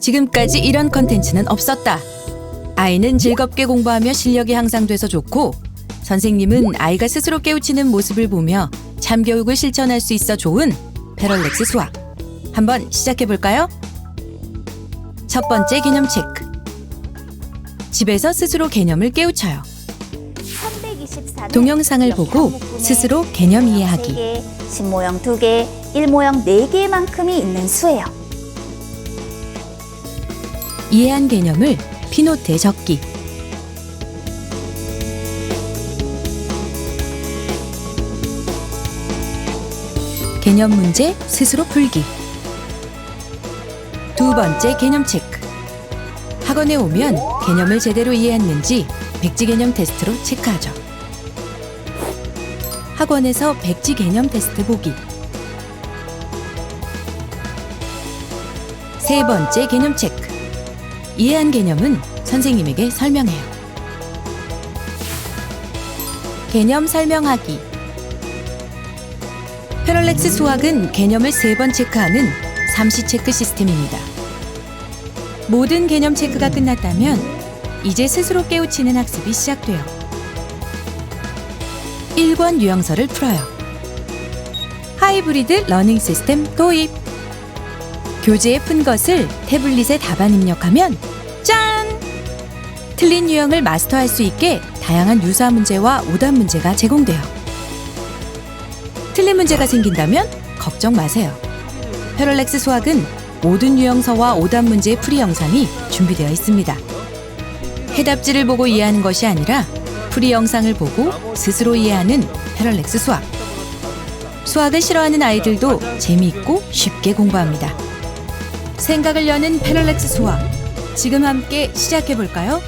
지금까지 이런 컨텐츠는 없었다. 아이는 즐겁게 공부하며 실력이 향상돼서 좋고 선생님은 아이가 스스로 깨우치는 모습을 보며 참교육을 실천할 수 있어 좋은 패럴렉스 수학. 한번 시작해 볼까요? 첫 번째 개념 체크. 집에서 스스로 개념을 깨우쳐요. 324는 동영상을 보고 스스로 개념 이해하기. 3개, 신모형 2개, 일모형 4개만큼이 있는 수예요. 이해한 개념을 피노트에 적기. 개념 문제 스스로 풀기. 두 번째 개념 체크. 학원에 오면 개념을 제대로 이해했는지 백지 개념 테스트로 체크하죠. 학원에서 백지 개념 테스트 보기. 세 번째 개념 체크. 이해한 개념은 선생님에게 설명해요. 개념 설명하기. 패럴렉스 수학은 개념을 세 번 체크하는 삼시 체크 시스템입니다. 모든 개념 체크가 끝났다면 이제 스스로 깨우치는 학습이 시작돼요. 1권 유형서를 풀어요. 하이브리드 러닝 시스템 도입. 교재에 푼 것을 태블릿에 답안 입력하면 짠! 틀린 유형을 마스터할 수 있게 다양한 유사 문제와 오답 문제가 제공돼요. 틀린 문제가 생긴다면 걱정 마세요. 패럴렉스 수학은 모든 유형서와 오답 문제의 풀이 영상이 준비되어 있습니다. 해답지를 보고 이해하는 것이 아니라 풀이 영상을 보고 스스로 이해하는 패럴렉스 수학. 수학을 싫어하는 아이들도 재미있고 쉽게 공부합니다. 생각을 여는 패럴렉스 수학. 지금 함께 시작해 볼까요?